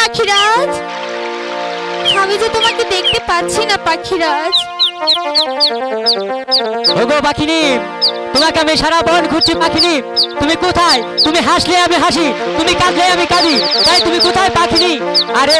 পাখিরাজ? আমি যে তোমাকে দেখতে পাচ্ছি না, পাখিরাজ। ওগো পাখিনি, তোমাকে আমি সারা বন খুঁজছি পাখিনি। তুমি কোথায়? তুমি হাসলে আমি হাসি, তুমি কাঁদলে আমি কাঁদি। তাই তুমি কোথায় পাখিনি? আরে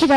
পাখিরা